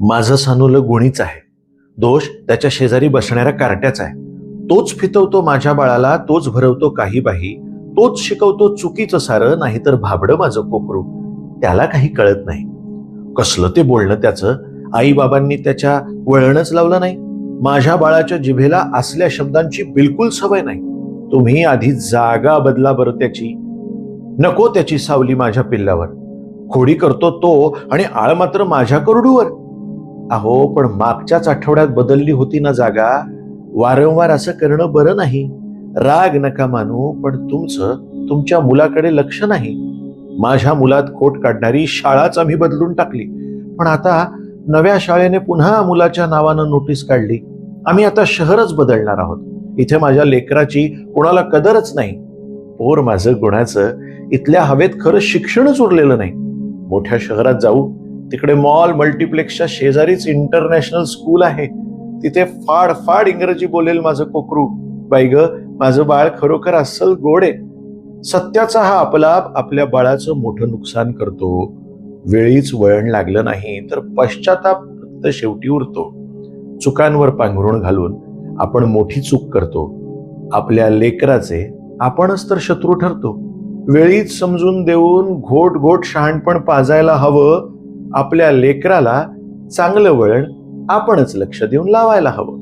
माझं सानूलं गुणीच आहे. दोष त्याच्या शेजारी बसणाऱ्या कार्ट्याचा आहे. तोच फितवतो माझ्या बाळाला तोच भरवतो काही बाही तोच शिकवतो चुकीचं सारं नाहीतर भाबडं माझं कोकरू. त्याला काही कळत नाही. कसलं ते बोलणं त्याचं? आई बाबांनी त्याच्या वळणच लावलं नाही. माझ्या बाळाच्या जिभेला असल्या शब्दांची बिलकुल सवय नाही. तुम्ही आधी जागा बदला बरं त्याची. नको त्याची सावली माझ्या पिल्लावर खोडी करतो तो आणि आळ मात्र माझ्या करडूवर. अहो पण मागच्याच आठवड्यात बदलली होती ना जागा. वारंवार असं करणं बरं नाही. राग नका मानू पण तुमचं तुमच्या मुलाकडे लक्ष नाही. माझ्या मुलात खोट काढणारी शाळाच आम्ही बदलून टाकली. पण आता नव्या शाळेने पुन्हा मुलाच्या नावानं नोटीस काढली. आम्ही आता शहरच बदलणार आहोत. इथे माझ्या लेकराची कोणाला कदरच नाही. पोर माझं गुणाचं इथल्या हवेत खरं शिक्षणच उरलेलं नाही. मोठ्या शहरात जाऊ तिकडे मॉल मल्टिप्लेक्सच्या शेजारीच इंटरनॅशनल स्कूल आहे. तिथे फाड फाड इंग्रजी बोलेल माझं कोकरू. बाई ग माझं बाळ खरोखर अस्सल गोड आहे. सत्याचा हा अपलाप आपल्या बाळाचं मोठं नुकसान करतो. वेळीच वळण लागलं नाही तर पश्चाताप फक्त शेवटी उरतो. चुकांवर पांघरुण घालून आपण मोठी चूक करतो. आपल्या लेकराचे आपणच तर शत्रू ठरतो. वेळीच समजून देऊन घोट घोट शहाणपण पाजायला हवं आपल्या लेकराला चांगलं वळण आपणच लक्ष देऊन लावायला हवं.